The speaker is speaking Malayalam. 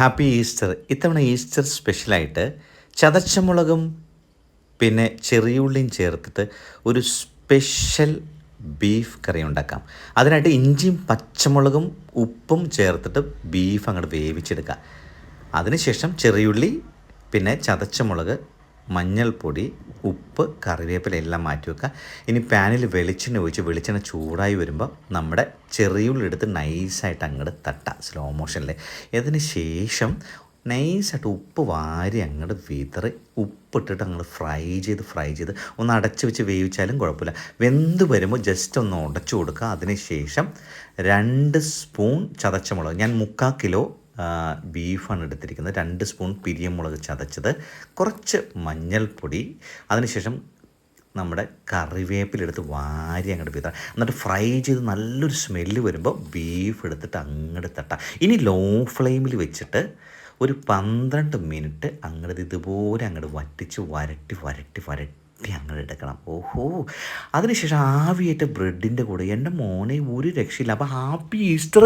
Happy Easter. ഇത്തവണ ഈസ്റ്റർ സ്പെഷ്യലായിട്ട് ചതച്ചമുളകും പിന്നെ ചെറിയുള്ളിയും ചേർത്തിട്ട് ഒരു സ്പെഷ്യൽ ബീഫ് കറി ഉണ്ടാക്കാം. അതിനായിട്ട് ഇഞ്ചിയും പച്ചമുളകും ഉപ്പും ചേർത്തിട്ട് ബീഫ് അങ്ങോട്ട് വേവിച്ചെടുക്കുക. അതിനുശേഷം ചെറിയുള്ളി പിന്നെ ചതച്ചമുളക് മഞ്ഞൾപ്പൊടി ഉപ്പ് കറിവേപ്പില എല്ലാം മാറ്റി വെക്കുക. ഇനി പാനിൽ വെളിച്ചെണ്ണ ഒഴിച്ച് വെളിച്ചെണ്ണ ചൂടായി വരുമ്പോൾ നമ്മുടെ ചെറിയുള്ളി എടുത്ത് നൈസായിട്ട് അങ്ങോട്ട് തട്ട സ്ലോ മോഷനിൽ അതിന് ശേഷം നൈസായിട്ട് ഉപ്പ് വാരി അങ്ങോട്ട് വിതറി ഉപ്പിട്ടിട്ട് അങ്ങോട്ട് ഫ്രൈ ചെയ്ത് ഫ്രൈ ചെയ്ത് ഒന്ന് അടച്ച് വെച്ച് വേവിച്ചാലും കുഴപ്പമില്ല. വെന്ത് വരുമ്പോൾ ജസ്റ്റ് ഒന്ന് ഉടച്ചു കൊടുക്കുക. അതിന് ശേഷം രണ്ട് സ്പൂൺ ചതച്ചമുളക് ഞാൻ മുക്കാൽ കിലോ ബീഫാണ് എടുത്തിരിക്കുന്നത്. രണ്ട് സ്പൂൺ പിരിയമുളക് ചതച്ചത്. കുറച്ച് മഞ്ഞൾപ്പൊടി. അതിനുശേഷം നമ്മുടെ കറിവേപ്പിലെടുത്ത് വാരി അങ്ങോട്ട് വിതറാം എന്നിട്ട് ഫ്രൈ ചെയ്ത് നല്ലൊരു സ്മെല്ല് വരുമ്പോൾ ബീഫ് എടുത്തിട്ട് അങ്ങോട്ട് തട്ടാം. ഇനി ലോ ഫ്ലെയിമിൽ വെച്ചിട്ട് ഒരു പന്ത്രണ്ട് മിനിറ്റ് അങ്ങോട്ട് ഇതുപോലെ അങ്ങോട്ട് വറ്റിച്ച് വരട്ടി വരട്ടി വരട്ടി അങ്ങോട്ട് എടുക്കണം. ഓഹോ. അതിനുശേഷം ആവിയേറ്റ ബ്രെഡിന്റെ കൂടെ എന്റെ മോനെ ഒരു രക്ഷയില്ല. അപ്പോൾ ഹാപ്പി ഈസ്റ്റർ.